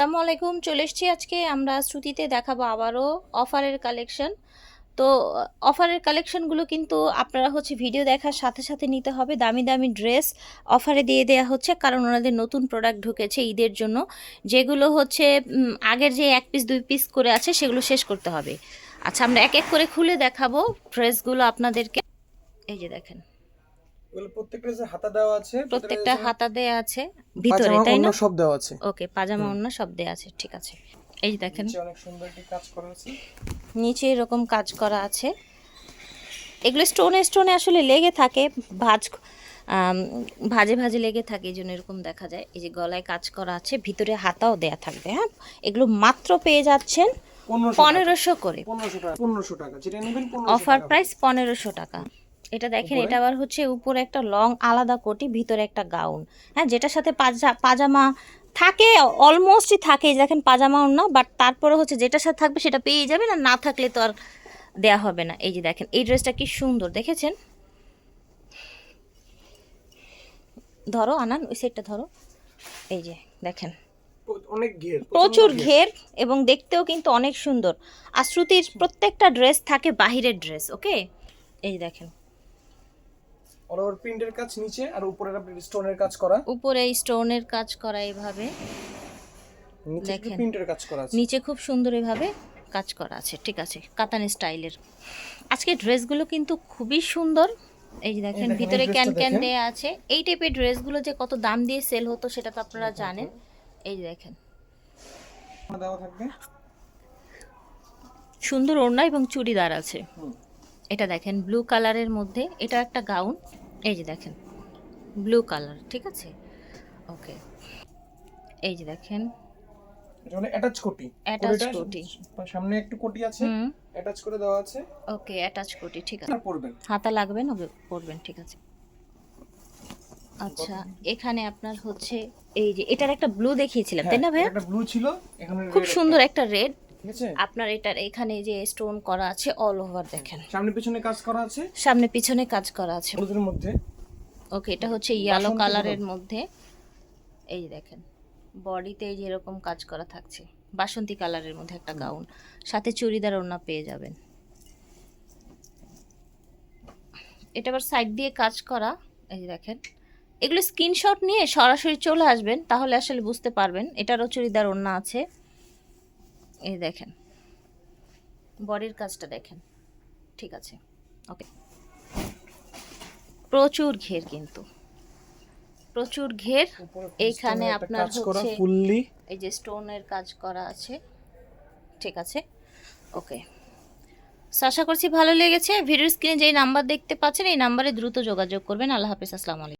আসসালামু আলাইকুম, চলে এসেছি আজকে। আমরা শ্রুতিতে দেখাবো আবারও অফারের কালেকশন। তো, অফারের কালেকশনগুলো কিন্তু আপনারা হচ্ছে ভিডিও দেখার সাথে সাথে নিতে হবে। দামি দামি ড্রেস অফারে দিয়ে দেওয়া হচ্ছে, কারণ ওনাদের নতুন প্রোডাক্ট ঢুকেছে ঈদের জন্য। যেগুলো হচ্ছে আগের যে এক পিস দুই পিস করে আছে, সেগুলো শেষ করতে হবে। আচ্ছা আমরা এক এক করে খুলে দেখাবো ড্রেসগুলো আপনাদেরকে। এই যে দেখেন। এগুলো প্রত্যেকটা যে হাতা দেওয়া আছে প্রত্যেকটা হাতা দেয়া আছে ভিতরে তাই না? সব দেওয়া আছে। ওকে পাজামা অন্য সব দেয়া আছে ঠিক আছে। এই দেখেন। অনেক সুন্দর একটি কাজ করা আছে। নিচে এরকম কাজ করা আছে। এগুলো স্টোনে স্টোনে আসলে লেগে থাকে ভাজ ভাজে ভাজে লেগে থাকে এই জন্য এরকম দেখা যায়। এই যে গলায় কাজ করা আছে ভিতরে হাতাও দেয়া থাকবে হ্যাঁ? এগুলো মাত্র পেয়ে যাচ্ছেন পনেরোশো করে। পনেরোশো টাকা পনেরোশো টাকা যেটা নেবেন অফার প্রাইস পনেরোশো টাকা। এটা দেখেন এটা আবার হচ্ছে উপরে একটা লং আলাদা কোটি ভিতরে একটা গাউন হ্যাঁ যেটার সাথে পাজা পাজামা থাকে অলমোস্টই থাকে। দেখেন পাজামাও না বাট তারপরে হচ্ছে যেটার সাথে থাকবে সেটা পেয়ে যাবে না না থাকলে তো আর দেয়া হবে না। এই যে দেখেন এই ড্রেসটা কি সুন্দর দেখেছেন? ধরো আনান ওই সেটটা ধরো। এই যে দেখেন। অনেক ঘের প্রচুর ঘের। এবং দেখতেও কিন্তু অনেক সুন্দর। আর শ্রুতির প্রত্যেকটা ড্রেস থাকে বাহিরের ড্রেস ওকে এই দেখেন। অল ওভার প্রিন্টের কাজ নিচে আর উপরে স্টোনের কাজ করা। উপরে স্টোনের কাজ করা এইভাবে নিচে দেখেন। প্রিন্টের কাজ করা আছে। নিচে খুব সুন্দর এভাবে কাজ করা আছে ঠিক আছে কাতান স্টাইলের আজকে ড্রেসগুলো কিন্তু খুবই সুন্দর। এই যে দেখেন দেখেন, এই ভিতরে ড্রেসটা ক্যান ক্যান দেখেন। দেয়া আছে। এই টাইপের ড্রেসগুলো যে কত দাম দিয়ে সেল হতো সেটা তো আপনারা জানেন। এই যে দেখেন। দেওয়া থাকবে। সুন্দর ওড়না এবং চুড়িদার আছে। হুম। এটা দেখেন ব্লু কালারের মধ্যে। এটা একটা গাউন এই যে দেখেন ব্লু কালার ঠিক আছে? ওকে এই যে দেখেন। এটা হলো অ্যাটাচ কোটি। কোটিটা কোটি। সামনে একটু কোটি আছে অ্যাটাচ করে দেওয়া আছে। ওকে অ্যাটাচ কোটি ঠিক আছে। পরবেন হাতা লাগবে না পরবেন ঠিক আছে। আচ্ছা এখানে আপনার হচ্ছে এই যে এটার একটা ব্লু দেখিয়েছিলাম তাই না হ্যাঁ, ভাইয়া একটা ব্লু ছিল এখানে খুব সুন্দর একটা রেড ঠিক আছে? আপনার এটার এখানে যে স্টোন করা আছে অল ওভার দেখেন। সামনে পিছনে কাজ করা আছে? সামনে পিছনে কাজ করা আছে। হলুদের মধ্যে? ওকে এটা হচ্ছে ইয়েলো কালারের মধ্যে। এই দেখেন বডিতে এই যে কাজ করা থাকছে বাসন্তী কালারের মধ্যে একটা গাউন সাথে চুড়িদার ওড়না পেয়ে যাবেন। এটা আবার সাইড দিয়ে কাজ করা এই দেখেন। এগুলো স্ক্রিনশট নিয়ে সরাসরি চলে আসবেন তাহলে আসলে বুঝতে পারবেন এটারও চুড়িদার ওড়না আছে। এই দেখেন। বডির কাজটা দেখেন। ঠিক আছে। ওকে প্রচুর ঘের কিন্তু। প্রচুর ঘের। এইখানে আপনার হচ্ছে- ফুললি এই যে স্টোনের কাজ করা আছে। ঠিক আছে। ওকে আশা করছি ভালো লেগেছে। ভিডিওর স্ক্রিনে যেই নাম্বার দেখতে পাচ্ছেন এই নাম্বারে দ্রুত যোগাযোগ করবেন। আল্লাহ হাফিজ আসসালামু আলাইকুম।